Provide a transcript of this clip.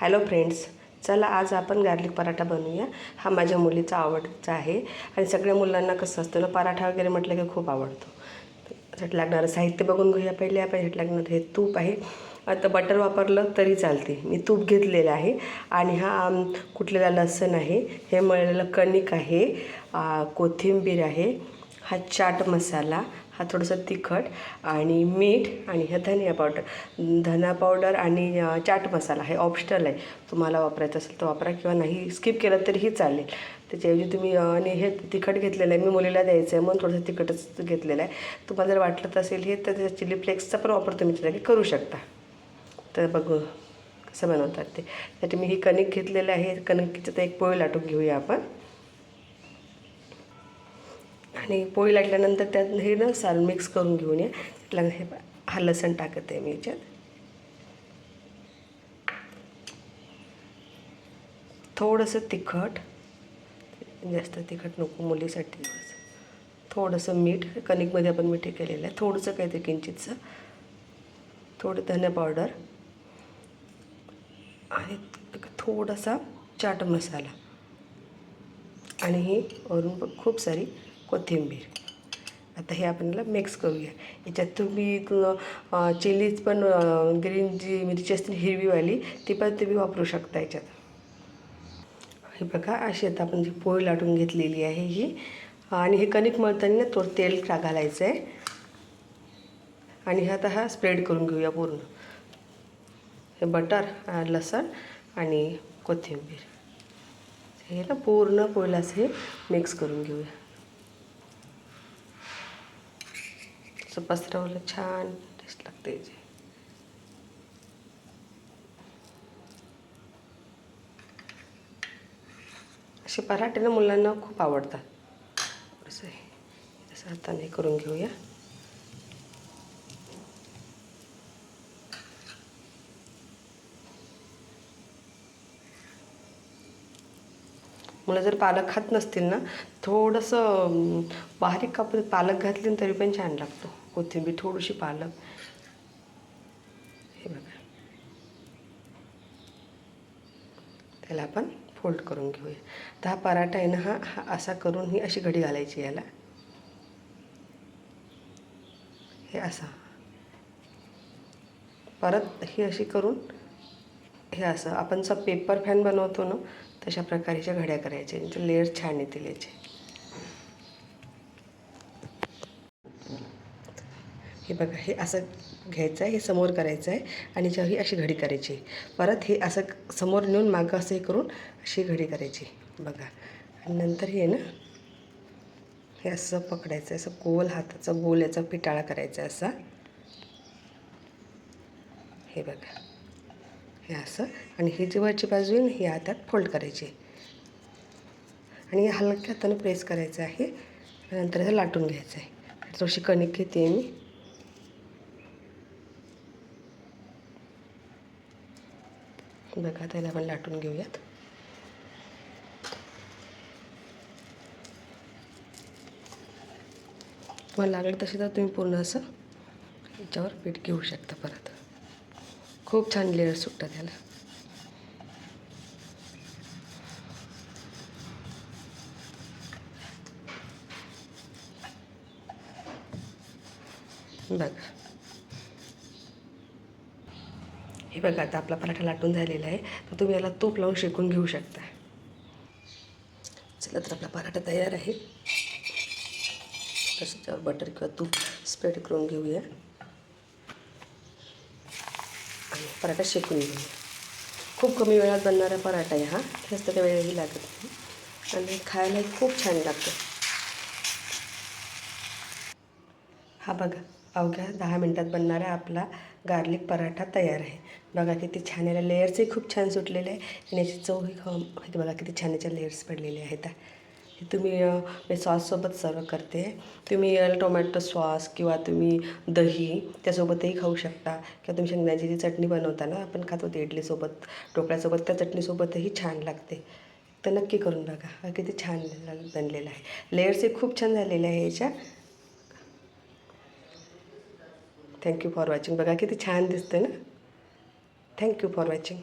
Hello friends चला आज आपण गार्लिक पराठा बनवूया. हा माझ्या मुलीचा आवडचा आहे. आणि सगळ्या मुलांना कसं असतं ना पराठा वगैरे म्हटलं की खूप आवडतो. त्यासाठी लागणारं साहित्य बघून घेऊया पहिले आपण ह्यात लागणार हे तूप आहे. आता बटर वापरलं तरी चालते. मी तूप घेतलेलं आहे. आणि हा कुठलेला लसण आहे हे मळलेलं कणिक आहे कोथिंबीर आहे हा चाट मसाला हा थोडंसं तिखट आणि मीठ आणि हा धनिया पावडर. धना पावडर आणि चाट मसाला हे ऑप्शनल आहे. तुम्हाला वापरायचं असेल तर वापरा किंवा नाही स्किप केलं तरीही चालेल. त्याच्याऐवजी तुम्ही आणि हे तिखट घेतलेलं आहे मी मुलीला द्यायचं आहे म्हणून थोडंसं तिखटच घेतलेलं आहे. तुम्हाला जर वाटलं असेल हे तर त्याच्या चिली फ्लेक्सचा पण वापर तुम्ही त्याच्यासाठी करू शकता. तर बघू कसं बनवतात ते. त्यासाठी मी ही कणिक घेतलेलं आहे. कणिकीचं तर एक पोळी लाटून घेऊया आपण. आणि पोळी लाटल्यानंतर त्यात हे ना साल मिक्स करून घेऊन या. त्यातला हे हा लसण टाकत आहे मी याच्यात. थोडंसं तिखट जास्त तिखट नको मुलीसाठी थोडंसं. मीठ कणिकमध्ये आपण मीठ केलेलं आहे. थोडंसं काहीतरी किंचितचं थोडं धने पावडर. आणि थोडासा चाट मसाला. आणि ही वरून पण खूप सारी कोथिंबीर. आता हे आपल्याला मिक्स करूया. याच्यात तुम्ही चिलीज पण ग्रीन जी मिरची असते हिरवीवाली ती पण तुम्ही वापरू शकता याच्यात. हे बघा अशी आता आपण जी पोळी लाटून घेतलेली आहे ही. आणि हे कणिक मळताना थोडं तेल का घालायचं आहे आणि हे आता हा स्प्रेड करून घेऊया पूर्ण. हे बटर लसण आणि कोथिंबीर. हे ना पूर्ण पोळीला असं हे मिक्स करून घेऊया. असं पसरवलं छान टेस्ट लागते याची असे पराठे ना मुलांना खूप आवडतात. थोडंसं हे असं हाताने करून घेऊया. मुलं जर पालक खात नसतील ना थोडंसं बारीक कापून पालक घातली तरी पण छान लागतो. कोथिंबीर थोडीशी पालक. हे बघा. त्याला आपण फोल्ड करून घेऊया. तर हा पराठा आहे ना हा हा असा करून ही अशी घडी घालायची याला. हे असा. परत ही अशी करून हे असं. आपण जर पेपर फॅन बनवतो ना तशा प्रकारच्या घड्या करायच्या. लेअर छान येतील याचे. हे बघा हे असं घ्यायचं आहे हे समोर करायचं आहे आणि जेव्हा ही अशी घडी करायची परत हे असं समोर नेऊन मागं असं हे करून अशी घडी करायची बघा. आणि नंतर हे ना हे असं पकडायचं असं गोल हाताचा गोल याचा पिटाळा करायचा आहे असा. हे बघा. हे असं आणि ही जी बाजू आहे ना ही हातात फोल्ड करायची. आणि हलक्या हातानं प्रेस करायचं आहे नंतर हे लाटून घ्यायचं आहे. थोडीशी कणिक घेते मी. बघा त्याला आपण लाटून घेऊयात. तुम्हाला लागलं तसे तर तुम्ही पूर्ण असं याच्यावर पीठ घेऊ शकता परत. खूप छान लेअर सुटतात त्याला. बघा. हे बघा आता आपला पराठा लाटून झालेला आहे. तर तुम्ही याला तूप लावून शेकून घेऊ शकता. चला तर आपला पराठा तयार आहे. त्याच्यावर बटर किंवा तूप स्प्रेड करून घेऊया. आणि पराठा शेकून घेऊया. खूप कमी वेळात बनणारा पराठा आहे हा. जास्त काही वेळही लागत नाही. आणि खायलाही खूप छान लागतं. हा बघा. अवघ्या दहा मिनटात बनणारा आपला गार्लिक पराठा तयार आहे. बघा किती छान याला लेयर्सही खूप छान सुटलेले आहे. आणि याची चवही खाऊन बघा किती छान याच्या लेयर्स पडलेले आहेत. हे तुम्ही मी सॉससोबत सर्व करते. तुम्ही टोमॅटो सॉस किंवा तुम्ही दही त्यासोबतही खाऊ शकता. किंवा तुम्ही शेंगदाण्याची जी चटणी बनवता ना आपण खातो ते इडलीसोबत ढोकळ्यासोबत त्या चटणीसोबतही छान लागते. तर नक्की करून बघा. किती छान बनलेलं आहे. लेअर्सही खूप छान झालेले आहे याच्या. थँक्यू फॉर वॉचिंग बघा किती छान दिसतं ना? Thank you for watching